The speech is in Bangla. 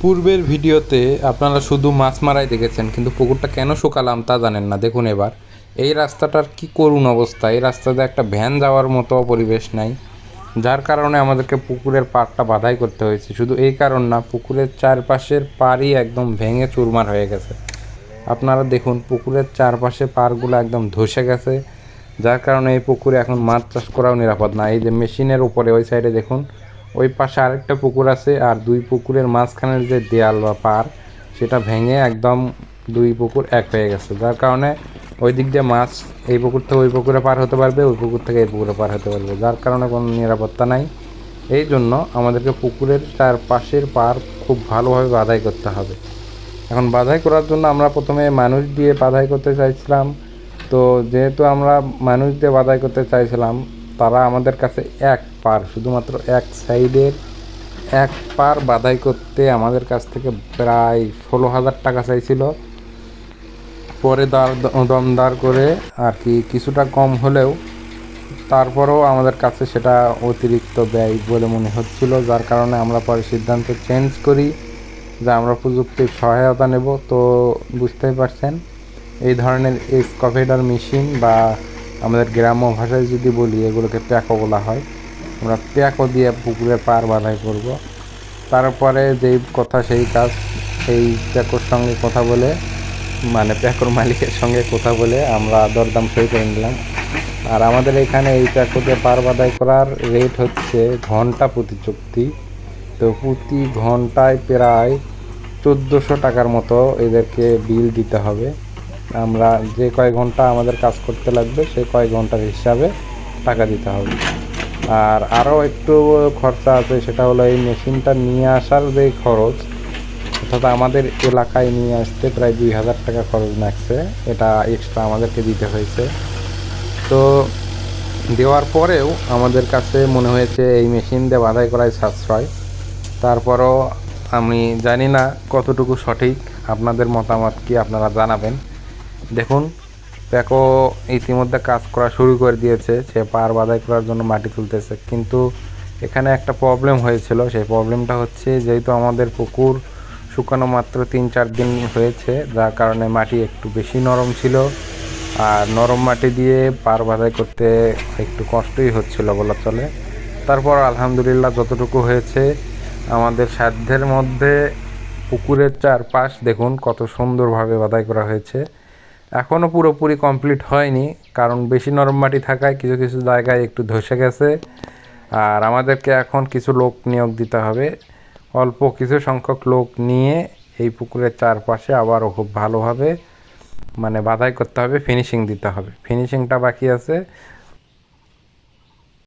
পূর্বের ভিডিওতে আপনারা শুধু মাছ মারাই দেখেছেন, কিন্তু পুকুরটা কেন শুকালাম তা জানেন না। দেখুন এবার, এই রাস্তাটার কি করুণ অবস্থা? এই রাস্তাতে একটা ভ্যান যাওয়ার মতো পরিবেশ নাই, যার কারণে আমাদেরকে পুকুরের পাড়টা বাধাই করতে হয়েছে। শুধু এই কারণ না, পুকুরের চারপাশের পাড়ই একদম ভেঙে চুরমার হয়ে গেছে। আপনারা দেখুন, পুকুরের চারপাশে পাড়গুলো একদম ধসে গেছে, যার কারণে এই পুকুরে এখন মাছ চাষ করাও নিরাপদ না। এই যে মেশিনের উপরে, ওই সাইডে দেখুন ওই পাশে আরেকটা পুকুর আছে আর দুই পুকুরের মাঝখানের যে দেয়াল বা পার সেটা ভেঙে একদম দুই পুকুর এক হয়ে গেছে। যার কারণে ওই দিক দিয়ে মাছ এই পুকুর থেকে ওই পুকুরে পার হতে পারবে, ওই পুকুর থেকে এই পুকুরে পার হতে পারবে। যার কারণে কোনো নিরাপত্তা নাই। এই জন্য আমাদেরকে পুকুরের চারপাশের পার খুব ভালোভাবে বাধাই করতে হবে। এখন বাধাই করার জন্য আমরা প্রথমে মানুষ দিয়ে বাধাই করতে চাইছিলাম। তো যেহেতু আমরা মানুষ দিয়ে বাধাই করতে চাইছিলাম তারা আমাদের কাছে এক পার, শুধুমাত্র এক সাইডের এক পার বাধাই করতে আমাদের কাছ থেকে প্রায় ষোলো হাজার টাকা চাইছিল। পরে দার, দমদার করে আর কি কিছুটা কম হলেও তারপরেও আমাদের কাছে সেটা অতিরিক্ত ব্যয় বলে মনে হচ্ছিল, যার কারণে আমরা পরে সিদ্ধান্ত চেঞ্জ করি যে আমরা প্রযুক্তির সহায়তা নেব। তো বুঝতেই পারছেন, এই ধরনের এক্সকাভেটার মেশিন বা আমাদের গ্রাম্য ভাষায় যদি বলি, এগুলোকে প্যাকো বলা হয়। আমরা প্যাকো দিয়ে পুকুরে পার বাধাই করব। তারপরে যেই কথা, সেই কাজ, সেই প্যাকোর সঙ্গে কথা বলে মানে প্যাকোর মালিকের সঙ্গে কথা বলে আমরা দরদাম সই করে নিলাম। আর আমাদের এখানে এই প্যাকোতে পার বাধাই করার রেট হচ্ছে ঘণ্টা প্রতি চুক্তি তো প্রতি ঘন্টায় প্রায় চোদ্দোশো টাকার মতো এদেরকে বিল দিতে হবে। আমরা যে কয় ঘণ্টা আমাদের কাজ করতে লাগবে সেই কয় ঘণ্টার হিসাবে টাকা দিতে হবে। আর আরও একটু খরচা আছে, সেটা হলো এই মেশিনটা নিয়ে আসার যে খরচ, অর্থাৎ আমাদের এলাকায় নিয়ে আসতে প্রায় দুই হাজার টাকা খরচ লাগছে। এটা এক্সট্রা আমাদেরকে দিতে হয়েছে। তো দেওয়ার পরেও আমাদের কাছে মনে হয়েছে এই মেশিন দিয়ে বাধাই করাই সাশ্রয়। তারপরও আমি জানি না কতটুকু সঠিক, আপনাদের মতামত কি আপনারা জানাবেন? দেখুন প্যাকো ইতিমধ্যে কাজ করা শুরু করে দিয়েছে। সে পার বাধাই করার জন্য মাটি তুলতেছে। কিন্তু এখানে একটা প্রবলেম হয়েছিল। সেই প্রবলেমটা হচ্ছে, যেহেতু আমাদের পুকুর শুকানো মাত্র তিন চার দিন হয়েছে, যার কারণে মাটি একটু বেশি নরম ছিল। আর নরম মাটি দিয়ে পার বাধাই করতে একটু কষ্টই হচ্ছিল বলা চলে। তারপর আলহামদুলিল্লাহ যতটুকু হয়েছে, আমাদের সাধ্যের মধ্যে পুকুরের চারপাশ দেখুন, কত সুন্দরভাবে বাধাই করা হয়েছে। এখনও পুরোপুরি কমপ্লিট হয়নি, কারণ বেশি নরম মাটি থাকায় কিছু কিছু জায়গায় একটু ধসে গেছে। আর আমাদেরকে এখন কিছু লোক নিয়োগ দিতে হবে। অল্প কিছু সংখ্যক লোক নিয়ে এই পুকুরের চারপাশে আবারও খুব ভালোভাবে মানে বাধাই করতে হবে ফিনিশিং দিতে হবে। ফিনিশিংটা বাকি আছে।